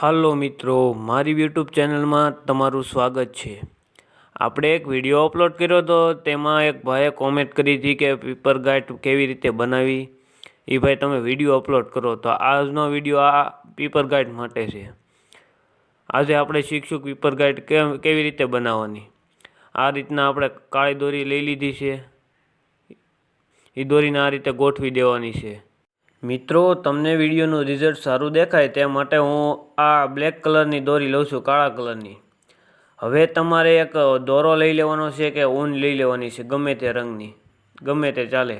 હાલો મિત્રો, મારી યુટ્યુબ ચેનલમાં તમારું સ્વાગત છે. આપણે એક વીડિયો અપલોડ કર્યો હતો તેમાં એક ભાઈએ કોમેન્ટ કરી હતી કે પેપર ગાઈડ કેવી રીતે બનાવી. એ ભાઈ, તમે વીડિયો અપલોડ કરો તો આજનો વીડિયો આ પેપર ગાઈડ માટે છે. આજે આપણે શીખશું પેપર ગાઈડ કેવી રીતે બનાવવાની? આ રીતના આપણે કાળી દોરી લઈ લીધી છે. એ દોરીને આ રીતે ગોઠવી દેવાની છે. મિત્રો, તમને વિડીયોનું રિઝલ્ટ સારું દેખાય તે માટે હું આ બ્લેક કલરની દોરી લઉં છું, કાળા કલરની હવે તમારે એક દોરો લઈ લેવાનો છે કે ઊન લઈ લેવાની છે, ગમે તે રંગની. ગમે તે ચાલે.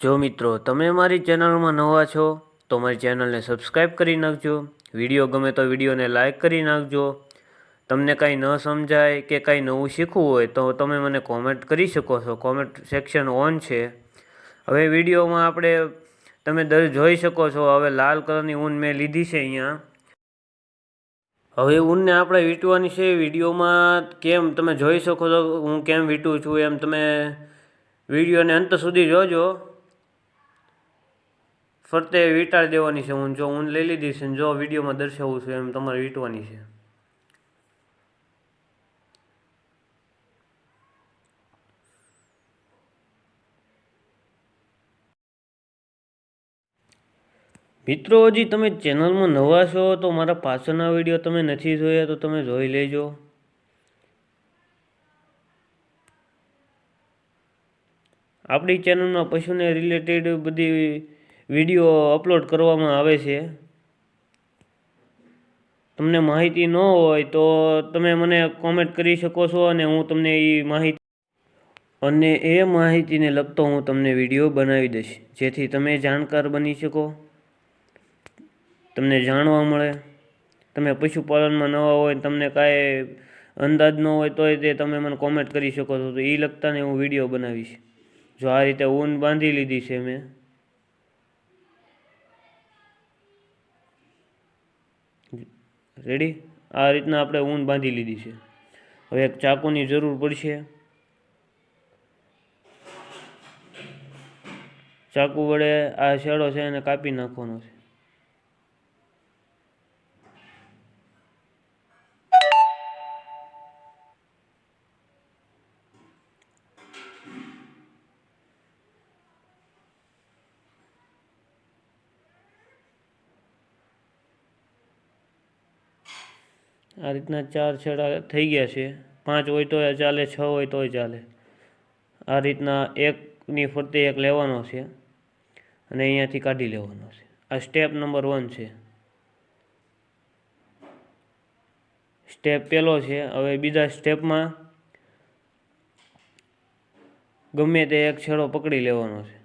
જો મિત્રો, તમે મારી ચેનલમાં નવા છો, તો મારી ચેનલને સબસ્ક્રાઈબ કરી નાખજો. વીડિયો ગમે તો વિડીયોને લાઇક કરી નાખજો. તમને કાંઈ ન સમજાય કે કાંઈ નવું શીખવું હોય, તો તમે મને કોમેન્ટ કરી શકો છો. કોમેન્ટ સેક્શન ઓન છે. હવે વિડીયોમાં આપણે તમે દર જોઈ શકો છો, હવે લાલ કલરની ઊન મેં લીધી છે અહીંયા. હવે ઊનને આપણે વીંટવાની છે વિડીયોમાં કેમ તમે જોઈ શકો છો, હું કેમ વીંટું છું એમ તમે વિડીયોને અંત સુધી જોજો. ફરતે વીંટાળી દેવાની છે ઊન, જો ઊન લઈ લીધી છે જો વિડીયોમાં દર્શાવું છું એમ તમારે વીંટવાની છે. મિત્રો, હજી તમે ચેનલમાં નવા છો તો મારા પાછળના વીડિયો તમે નથી જોયા તો તમે જોઈ લેજો. આપણી ચેનલમાં પશુને રિલેટેડ બધી વીડિયો અપલોડ કરવામાં આવે છે. તમને માહિતી ન હોય તો તમે મને કોમેન્ટ કરી શકો છો અને હું તમને એ માહિતી અને એ માહિતીને લગતો હું તમને વીડિયો બનાવી દઈશ. જેથી તમે જાણકાર બની શકો. તમને જાણવા મળે. તમે પશુપાલનમાં નવા હોય તમને કાંઈ અંદાજ ન હોય તોય તે તમે મને કોમેન્ટ કરી શકો છો. તો એ લગતાને હું વીડિયો બનાવીશ. જો આ રીતે ઊન બાંધી લીધી છે મેં. રેડી આ રીતના આપણે ઊન બાંધી લીધી છે. હવે એક ચાકુની જરૂર પડશે. ચાકુ વડે આ શેડો છે એને કાપી નાખવાનો છે. આ રીતના ચાર છેડા થઈ ગયા છે. પાંચ હોય તોય ચાલે, છ હોય તોય ચાલે. આ રીતના એકની ફરતે એક લેવાનો છે અને અહીંયાથી કાઢી લેવાનો છે. આ સ્ટેપ નંબર વન છે. સ્ટેપ પહેલો છે. હવે બીજા સ્ટેપમાં ગમે તે એક છેડો પકડી લેવાનો છે.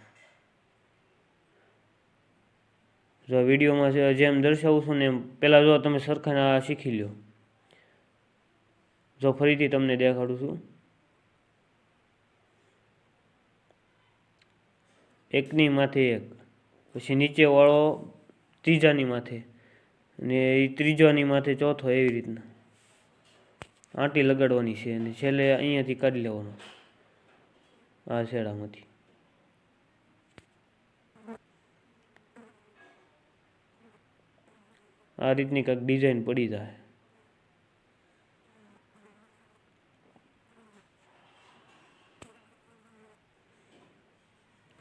જો વિડીયોમાં જેમ દર્શાવું છું ને એમ, પહેલાં જો તમે સરખાને આ શીખી લો જો ફરીથી તમને દેખાડું છું. એકની માથે એક, પછી નીચેવાળો ત્રીજાની માથે ને એ ત્રીજાની માથે ચોથો એવી રીતના. આંટી લગાડવાની છે અને છેલ્લે અહીંયાથી કાઢી લેવાનો. આ શેડામાંથી. આ રીતની કંઈક ડિઝાઇન પડી જાય.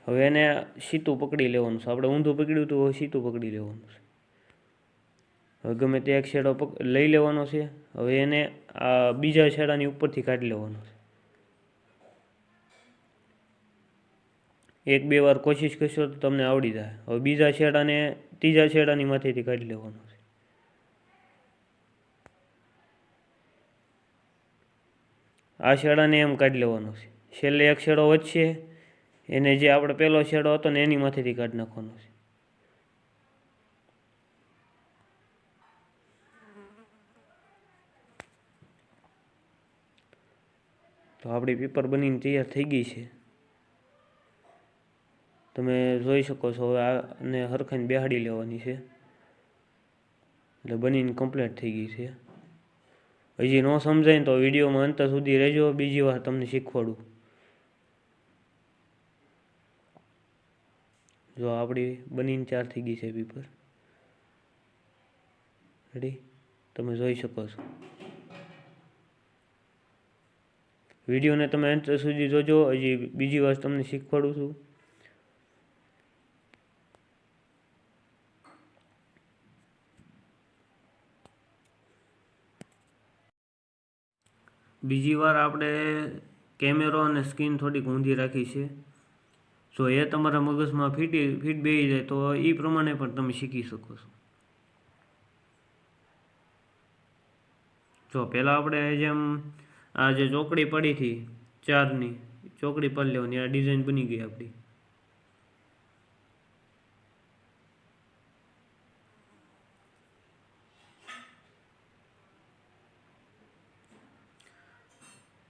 હવે એને સીતું પકડી લેવાનું છે. આપણે ઊંધું પકડ્યું હતું હવે સીતું પકડી લેવાનું છે. હવે ગમે તે એક છેડો લઈ લેવાનો છે. હવે એને આ બીજા છેડાની ઉપરથી કાઢી લેવાનો છે. એક બે વાર કોશિશ કરશો તો તમને આવડી જાય. હવે બીજા છેડાને, ત્રીજા છેડાની માથેથી કાઢી લેવાનો છે. આ છેડાને એમ કાઢી લેવાનો છે. છેલ્લે એક છેડો વચ્ચે એને જે આપણે પહેલો છેડો હતો ને એની માથેથી કાઢી નાખવાનો છે. તો આપણી પેપર બનીને તૈયાર થઈ ગઈ છે. તમે જોઈ શકો છો હવે આને હરખાઈને બેહાડી લેવાની છે. એટલે બનીને કમ્પ્લીટ થઈ ગઈ છે. હજી ન સમજાય તો વિડીયોમાં અંત સુધી રહેજો. બીજી વાર તમને શીખવાડું. જો આપણી બનીને ચાર થઈ ગઈ છે પેપર રેડી તમે જોઈ શકો છો. વિડીયોને તમે અંત સુધી જોજો. હજી બીજી વાર તમને શીખવાડું છું. બીજી વાર આપણે કેમેરો અને સ્ક્રીન થોડીક ઊંધી રાખી છે. જો એ તમારા મગજમાં ફીટી, ફીટ બેસી જાય તો એ પ્રમાણે પણ તમે શીખી શકો છો. જો પહેલાં આપણે જેમ આ જે ચોકડી પડી હતી, ચારની, ચોકડી પડી લેવાની, આ ડિઝાઇન બની ગઈ આપણી.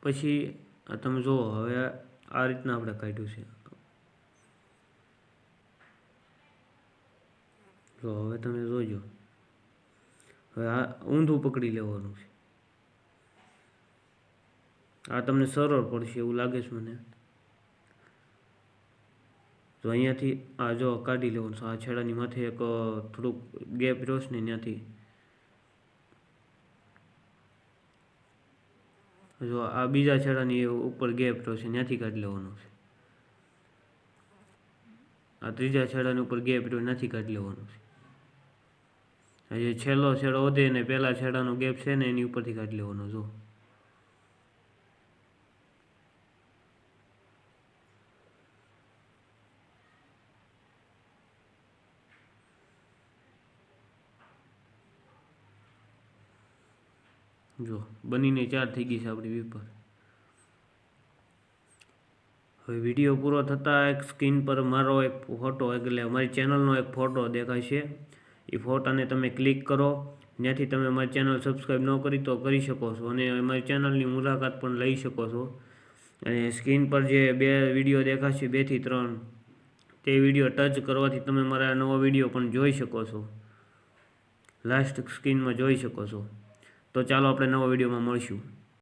પછી તમે જુઓ, હવે આ રીતના આપણે કાઢ્યું છે. જો હવે તમે જોજો. હવે આ ઊંધું પકડી લેવાનું છે. આ તમને સરળ પડશે એવું લાગે છે મને. તો અહીંયાથી આ જો કાઢી લેવાનું છે, આ છેડાની માથે એક થોડુંક ગેપ રહ્યો ને ત્યાંથી. જો આ બીજા છેડાની ઉપર ગેપ રહ્યો છે, ત્યાંથી કાઢી લેવાનું છે. આ ત્રીજા છેડાની ઉપર ગેપ રહ્યો નથી કાઢી લેવાનું છે. જે છેલ્લો છેડો વધે ને પહેલાં છેડાનો ગેપ છે ને એની ઉપરથી કાઢી લેવાનો જો. જો, બનીને ચાર થઈ ગઈ છે આપણી પેપર હવે વીડિયો પૂરો થતાં એક સ્ક્રીન પર મારો એક ફોટો એટલે અમારી ચેનલનો એક ફોટો દેખાશે એ ફોટાને તમે ક્લિક કરો. ત્યાંથી તમે અમારી ચેનલ સબસ્ક્રાઈબ ન કરી તો કરી શકો છો અને અમારી ચેનલની મુલાકાત પણ લઈ શકો છો. અને સ્ક્રીન પર જે બે વીડિયો દેખાશે બેથી ત્રણ, તે વીડિયો ટચ કરવાથી તમે મારા નવો વીડિયો પણ જોઈ શકો છો. લાસ્ટ સ્ક્રીનમાં જોઈ શકો છો. તો ચાલો આપણે નવા વિડીયોમાં મળીશું.